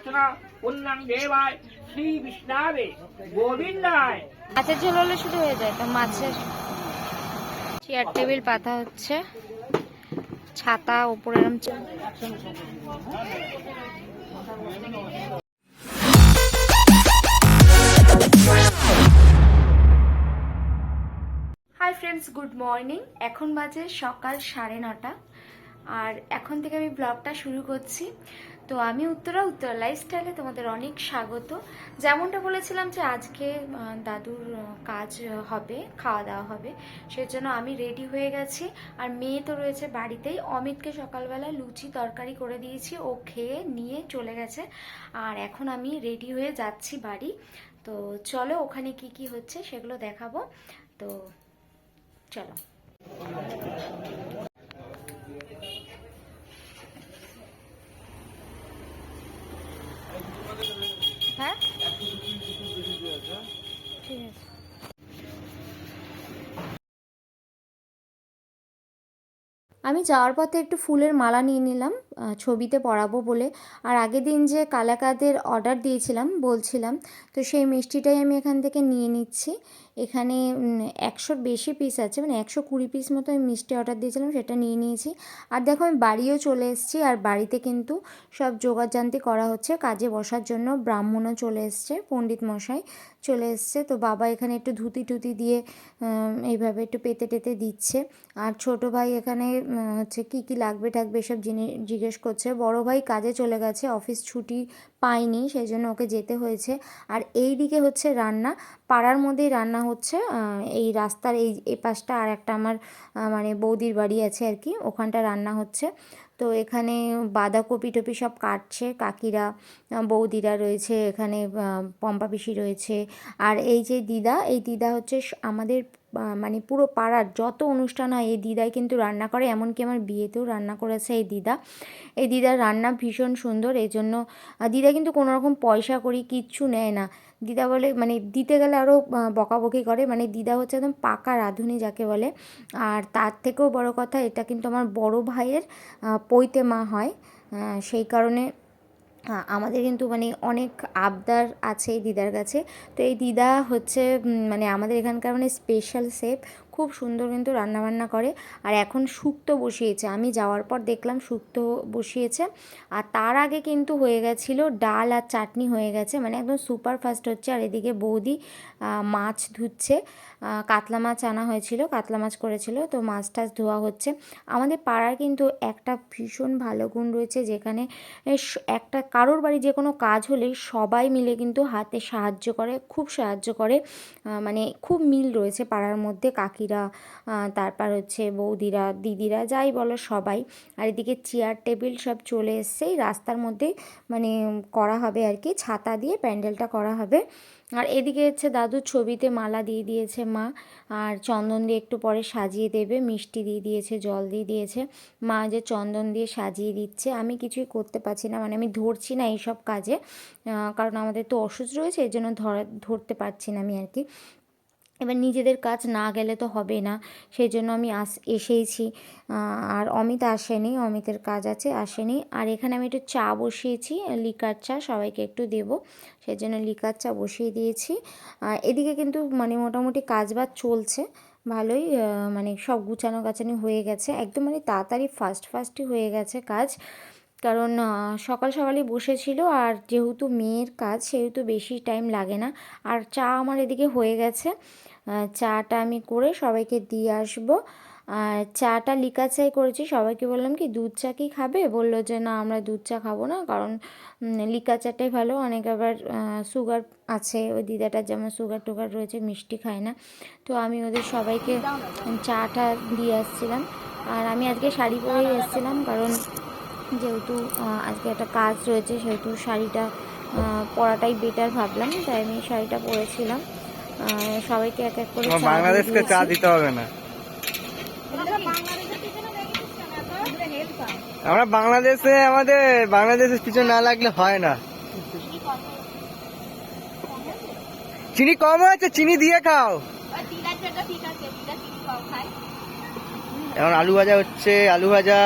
রচনা পুণ্যাং দেবায় শ্রী বিষ্ণাবে গোবিন্দায়। মাছের ঝোল হলে শুরু হয়ে যায় তো মাছের চেয়ার টেবিল পাতা হচ্ছে ছাতা উপরে এরম হাই ফ্রেন্ডস গুড মর্নিং এখন বাজে সকাল সাড়ে নটা। আর এখন থেকে আমি ব্লগটা শুরু করছি। তো আমি উত্তরা উত্তরা লাইফস্টাইলে তোমাদের অনেক স্বাগত। যেমনটা বলেছিলাম যে আজকে দাদুর কাজ হবে, খাওয়া দাওয়া হবে, সেজন্য আমি রেডি হয়ে গেছি। আর মেয়ে তো রয়েছে বাড়িতেই। অমিতকে সকালবেলা লুচি তরকারি করে দিয়েছি। ও খেয়ে নিয়ে চলে গেছে। আর এখন আমি রেডি হয়ে যাচ্ছি বাড়ি। তো চলো, ওখানে কি কি হচ্ছে সেগুলো দেখাবো। তো চলো। আমি যাওয়ার পথে একটু ফুলের মালা নিয়ে নিলাম ছবিতে পড়াবো বলে। আর আগের দিন যে কালাকাদের অর্ডার দিয়েছিলাম, বলছিলাম, তো সেই মিষ্টিটাই আমি এখান থেকে নিয়ে নিচ্ছি। এখানে একশোর বেশি পিস আছে মানে একশো কুড়ি পিস মতো আমি মিষ্টি অর্ডার দিয়েছিলাম, সেটা নিয়ে নিয়েছি। আর দেখো, আমি বাড়িও চলে এসেছি, আর বাড়িতে কিন্তু সব যোগাযান্তি করা হচ্ছে, কাজে বসার জন্য ব্রাহ্মণও চলে এসছে, পণ্ডিত মশাই চলে এসছে, তো বাবা এখানে একটু ধুতি টুতি দিয়ে এইভাবে একটু পেতে টেতে দিচ্ছে। আর ছোট ভাই এখানে হচ্ছে কি কি লাগবে টাকবে এসব জিনিস জিজ্ঞেস করছে, বড় ভাই কাজে চলে গেছে, অফিস ছুটি পায়নি, সেই জন্য ওকে যেতে হয়েছে। আর এই দিকে হচ্ছে রান্না, পাড়ার মধ্যেই রান্না হচ্ছে এই রাস্তার এই এ পাশটা আর একটা আমার মানে বৌদির বাড়ি আছে আর কি, ওখানটা রান্না হচ্ছে। তো এখানে বাঁধাকপি টপি সব কাটছে, কাকিরা বৌদিরা রয়েছে, এখানে পম্পা পিসি রয়েছে। আর এই যে দিদা, এই দিদা হচ্ছে আমাদের মানে পুরো পাড়ার যত অনুষ্ঠান হয়, এই দিদাই কিন্তু রান্না করে, এমনকি আমার বিয়েতেও রান্না করেছে এই দিদা। এই দিদার রান্না ভীষণ সুন্দর এই জন্য দিদা কিন্তু কোনো রকম পয়সা করি কিচ্ছু নেয় না। দিদা বলে মানে দিতে গেলে আরও বকাবকি করে। মানে দিদা হচ্ছে একদম পাকা রাঁধুনি যাকে বলে। আর তার থেকেও বড় কথা, এটা কিন্তু আমার বড় ভাইয়ের পৈতে মা হয়। সেই কারণে আমাদের কিন্তু মানে অনেক আবদার আছে এই দিদার কাছে। তো এই দিদা হচ্ছে মানে আমাদের এখানকার মানে স্পেশাল শেফ খুব সুন্দর কিন্তু রান্নাবান্না করে। আর এখন শুক্তো বসিয়েছে। আমি যাওয়ার পর দেখলাম শুক্তো বসিয়েছে। আর তার আগে কিন্তু হয়ে গেছিল ডাল আর চাটনি হয়ে গেছে। মানে একদম সুপার ফাস্ট হচ্ছে। আর এদিকে বৌদি মাছ ধুচ্ছে। কাতলা মাছ আনা হয়েছিল, কাতলা মাছ করেছিল। তো মাছ টাছ ধোয়া হচ্ছে। আমাদের পাড়ার কিন্তু একটা ভীষণ ভালো গুণ রয়েছে, যেখানে একটা কারোর বাড়ি যে কোনো কাজ হলেই সবাই মিলে কিন্তু হাতে সাহায্য করে, খুব সাহায্য করে। মানে খুব মিল রয়েছে পাড়ার মধ্যে, কাকিরা তারপর হচ্ছে বৌদিরা, দিদিরা, যাই বলো সবাই। আর এদিকে চেয়ার টেবিল সব চলে এসছে। রাস্তার মধ্যে মানে করা হবে আর কি, ছাতা দিয়ে প্যান্ডেলটা করা হবে। আর এদিকে হচ্ছে দাদুর ছবিতে মালা দিয়ে দিয়েছে মা, আর চন্দন দিয়ে একটু পরে সাজিয়ে দেবে, মিষ্টি দিয়ে দিয়েছে, জল দিয়ে দিয়েছে। মা যে চন্দন দিয়ে সাজিয়ে দিচ্ছে, আমি কিছুই করতে পারছি না মানে আমি ধরছি না এইসব কাজে। কারণ আমাদের তো অসুস্থ রয়েছে এই জন্য ধরা, ধরতে পারছি না আমি আর কি। এবার নিজেদের কাজ না গেলে তো হবে না। সেই জন্য আমি আস, এসেইছি। আর অমিত আসেনি, অমিতের কাজ আছে, আসেনি। আর এখানে আমি একটু চা বসিয়েছি, লিকার চা সবাইকে একটু দেবো। সেই জন্য লিকার চা বসিয়ে দিয়েছি। এদিকে কিন্তু মানে মোটামুটি কাজ বাজ চলছে, ভালোই মানে সব গুছানো গাছানো হয়ে গেছে। একদম মানে তাড়াতাড়ি ফাস্ট ফাস্টই হয়ে গেছে কাজ। কারণ সকাল সকালই বসেছিল আর যেহেতু মেয়ের কাজ সেহেতু বেশি টাইম লাগে না। আর চা আমার এদিকে হয়ে গেছে। চাটা আমি করে সবাইকে দিয়ে আসব। আর চাটা লিকা চাই করেছি। সবাইকে বললাম কি, দুধ চা কি খাবে? বলল যে, না, আমরা দুধ চা খাব না। কারণ লিকা চাটাই ভালো। অনেক আবার সুগার আছে। ওই দিদাটার যেমন সুগার টুগার রয়েছে, মিষ্টি খায় না। তো আমি ওদের সবাইকে চাটা দিয়ে আসছিলাম। আর আমি আজকে শাড়ি পরেই এসেছিলাম কারণ যেহেতু আজকে একটা কাজ রয়েছে সেহেতু শাড়িটা পরাটাই বেটার ভাবলাম তাই আমি শাড়িটা পরেছিলাম। সবাইকে এক এক করে বাংলাদেশকে চা দিতে হবে না। আমরা বাংলাদেশে আমাদের বাংলাদেশের পিছনে না লাগলে হয় না। চিনি কম হয়েছে। চিনি দিয়ে খাও। এখন আলু ভাজা হচ্ছে আলু ভাজা।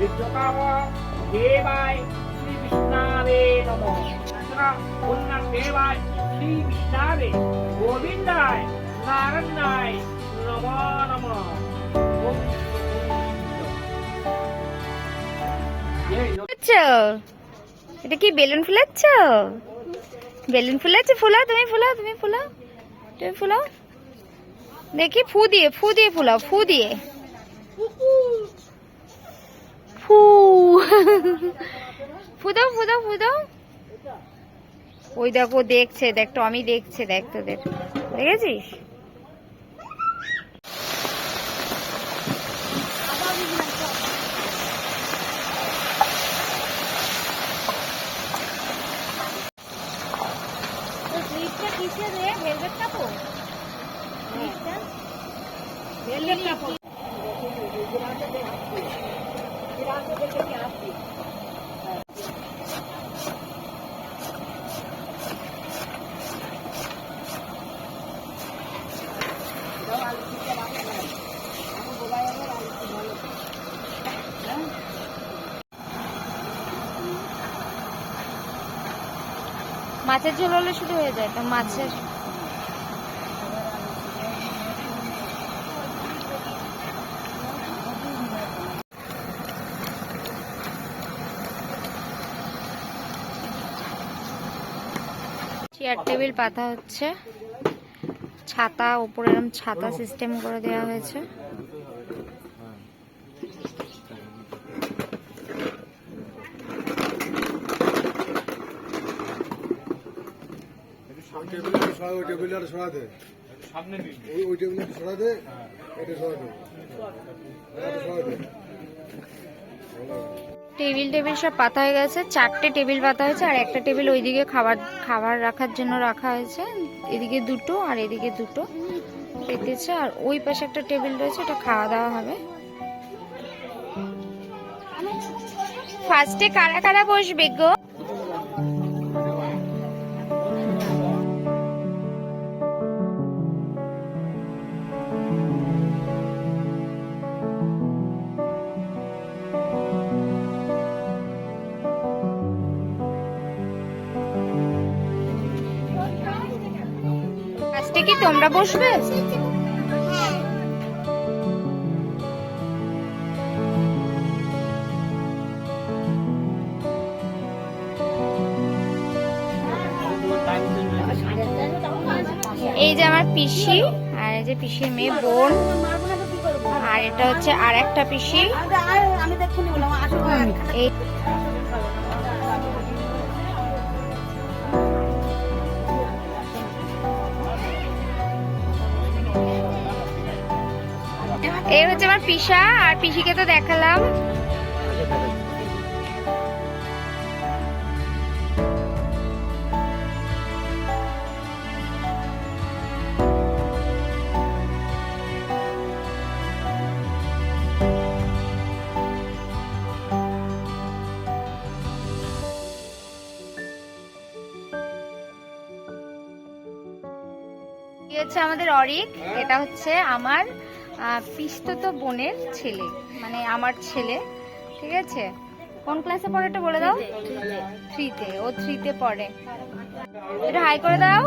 বিদ্যকাম দেবায় শ্রী বিষ্ণাবে নম পুণ্যাং দেবায় শ্রী বিষ্ণাবে গোবিন্দায় নারায়ণায় নম নম ওম এই ফুলাচ্ছ এটা কি বেলুন ফুলাচ্ছ বেলুন ফুলেছে ফুলাও তুমি ফুলাও তুমি ফুলাও তুমি ফুলাও। দেখি, ফু দিয়ে ফু দিয়ে ফুলাও, ফু দিয়ে। ফু। ফু দাও ফু দাও ফু দাও। ওই দেখো, দেখছে, দেখ তো আমি দেখছে, দেখ তোদের দেখেছিস? মাছের ঝোল হলে শুধু হয়ে যায় তো মাছের চেয়ার টেবিল পাতা হচ্ছে। ছাতা উপরে এরকম ছাতা সিস্টেম করে দেওয়া হয়েছে। সরা ওই টেবিলটা ওই টেবিলটা সরা এটা সরা দে এটা সরা দে টেবিল টেবিল সব পাতা হয়ে গেছে। চারটে টেবিল পাতা হয়েছে আর একটা টেবিল ওইদিকে খাবার খাবার রাখার জন্য রাখা হয়েছে। এদিকে দুটো আর এদিকে দুটো পেতেছে আর ওই পাশে একটা টেবিল রয়েছে, ওটা খাওয়া দাওয়া হবে। ফার্স্টে কারা কারা বসবে গো? ফার্স্টে কি তোমরা বসবে? এই যে আমার পিসি আর এই যে পিসির মেয়ে বোন আর এটা হচ্ছে আর একটা পিসি এই এই হচ্ছে আমার পিসা আর পিসিকে তো দেখালাম। হচ্ছে আমাদের অরিক এটা হচ্ছে আমার পিস্তত বোনের ছেলে মানে আমার ছেলে ঠিক আছে? কোন ক্লাসে পড়ে এটা বলে দাও? থ্রিতে ও থ্রিতে পড়ে। এটা হাই করে দাও।